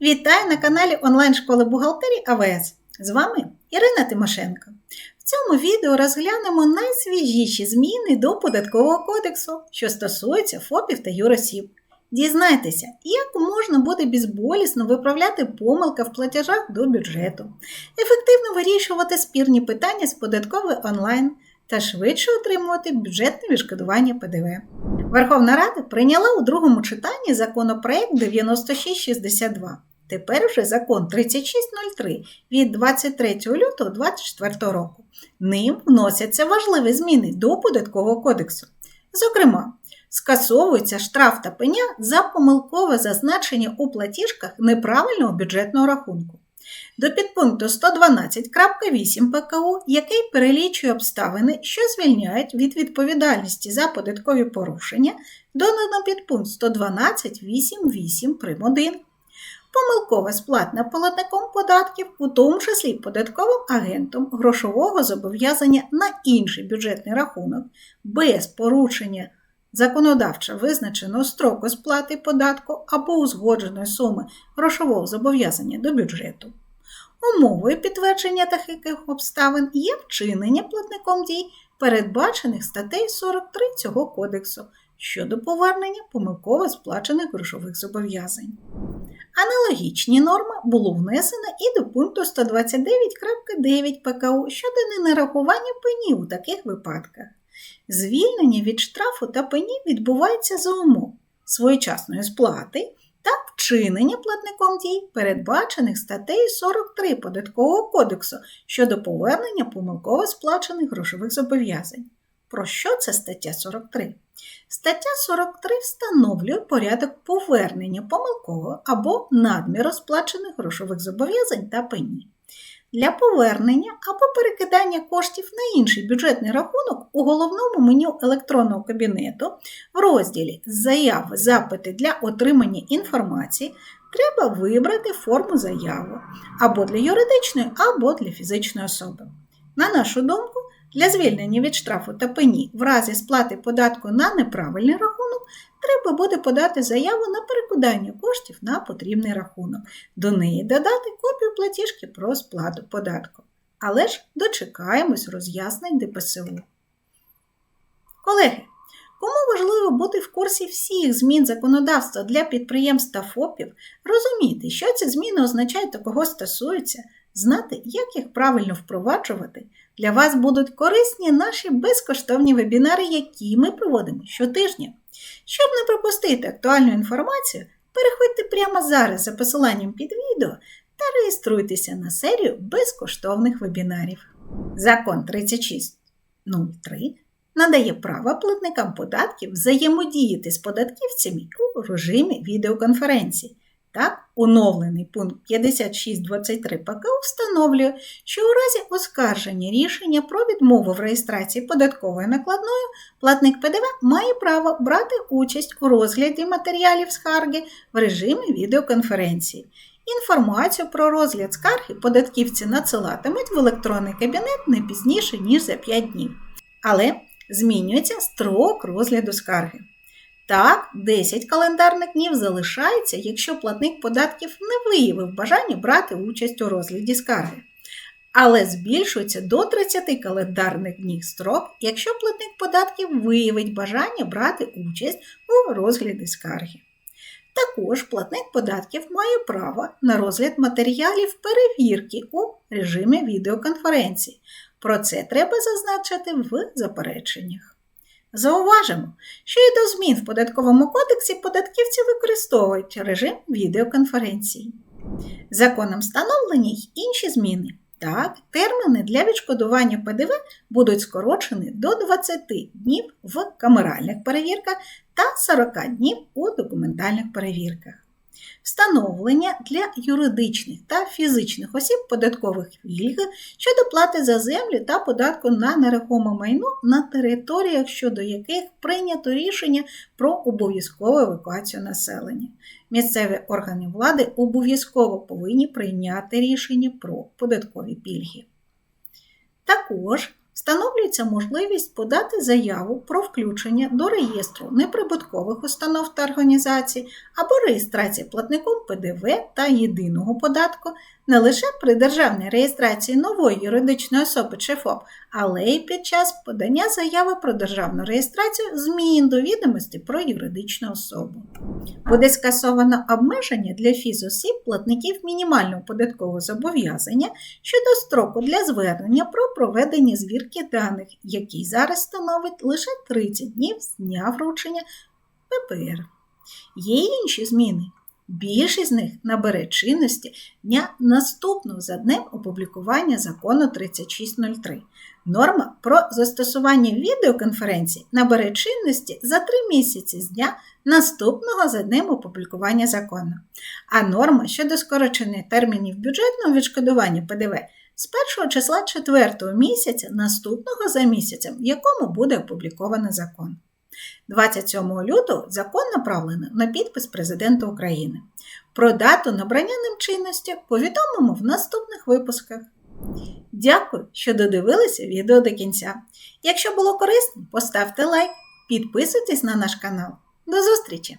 Вітаю на каналі онлайн-школи бухгалтерії АВС. З вами Ірина Тимошенко. В цьому відео розглянемо найсвіжіші зміни до податкового кодексу, що стосуються ФОПів та юросіб. Дізнайтеся, як можна буде безболісно виправляти помилки в платежах до бюджету, ефективно вирішувати спірні питання з податкової онлайн та швидше отримувати бюджетне відшкодування ПДВ. Верховна Рада прийняла у другому читанні законопроект 9662. Тепер вже закон 3603 від 23 лютого 2024 року. Ним вносяться важливі зміни до податкового кодексу. Зокрема, скасовується штраф та пеня за помилкове зазначення у платіжках неправильного бюджетного рахунку. До підпункту 112.8 ПКУ, який перелічує обставини, що звільняють від відповідальності за податкові порушення, додано підпункт 112.8.8 прим. 1. Помилкова сплатна платником податків, у тому числі податковим агентом грошового зобов'язання на інший бюджетний рахунок без порушення законодавчо визначеного строку сплати податку або узгодженої суми грошового зобов'язання до бюджету. Умовою підтвердження таких обставин є вчинення платником дій, передбачених статтею 43 цього кодексу щодо повернення помилково сплачених грошових зобов'язань. Аналогічні норми було внесено і до пункту 129.9 ПКУ щодо ненарахування пені у таких випадках. Звільнення від штрафу та пені відбувається за умов своєчасної сплати та вчинення платником дій, передбачених статтею 43 Податкового кодексу щодо повернення помилково сплачених грошових зобов'язань. Про що це стаття 43? Стаття 43 встановлює порядок повернення помилкового або надміру сплачених грошових зобов'язань та пені. Для повернення або перекидання коштів на інший бюджетний рахунок у головному меню електронного кабінету в розділі Заяви запити для отримання інформації треба вибрати форму заяви або для юридичної, або для фізичної особи. На нашу думку, для звільнення від штрафу та пені в разі сплати податку на неправильний рахунок треба буде подати заяву на перекидання коштів на потрібний рахунок. До неї додати копію платіжки про сплату податку. Але ж дочекаємось роз'яснень ДПСУ. Колеги, кому важливо бути в курсі всіх змін законодавства для підприємств та ФОПів, розуміти, що ці зміни означають та кого стосуються, знати, як їх правильно впроваджувати, для вас будуть корисні наші безкоштовні вебінари, які ми проводимо щотижня. Щоб не пропустити актуальну інформацію, переходьте прямо зараз за посиланням під відео та реєструйтеся на серію безкоштовних вебінарів. Закон 3603 надає право платникам податків взаємодіяти з податківцями у режимі відеоконференції. Так, оновлений пункт 5623 ПК встановлює, що у разі оскарження рішення про відмову в реєстрації податковою накладною платник ПДВ має право брати участь у розгляді матеріалів скарги в режимі відеоконференції. Інформацію про розгляд скарги податківці надсилатимуть в електронний кабінет не пізніше, ніж за 5 днів. Але змінюється строк розгляду скарги. Так, 10 календарних днів залишається, якщо платник податків не виявив бажання брати участь у розгляді скарги. Але збільшується до 30 календарних днів строк, якщо платник податків виявить бажання брати участь у розгляді скарги. Також платник податків має право на розгляд матеріалів перевірки у режимі відеоконференції. Про це треба зазначити в запереченнях. Зауважимо, що і до змін в податковому кодексі податківці використовують режим відеоконференції. Законом встановлені й інші зміни. Так, терміни для відшкодування ПДВ будуть скорочені до 20 днів в камеральних перевірках та 40 днів у документальних перевірках. Встановлення для юридичних та фізичних осіб податкових пільг щодо плати за землю та податку на нерухоме майно на територіях, щодо яких прийнято рішення про обов'язкову евакуацію населення. Місцеві органи влади обов'язково повинні прийняти рішення про податкові пільги. Також встановлюється можливість подати заяву про включення до реєстру неприбуткових установ та організацій або реєстрації платником ПДВ та єдиного податку не лише при державній реєстрації нової юридичної особи чи ФОП, але й під час подання заяви про державну реєстрацію змін до відомості про юридичну особу. Буде скасовано обмеження для фізосіб платників мінімального податкового зобов'язання щодо строку для звернення про проведення звірки даних, який зараз становить лише 30 днів з дня вручення ППР. Є інші зміни. Більшість з них набере чинності дня наступного за днем опублікування закону 3603. Норма про застосування відеоконференцій набере чинності за три місяці з дня наступного за днем опублікування закону. А норма щодо скорочення термінів бюджетного відшкодування ПДВ з першого числа четвертого місяця наступного за місяцем, в якому буде опубліковано закон. 27 лютого закон направлено на підпис Президента України. Про дату набрання ним чинності повідомимо в наступних випусках. Дякую, що додивилися відео до кінця. Якщо було корисно, поставте лайк, підписуйтесь на наш канал. До зустрічі!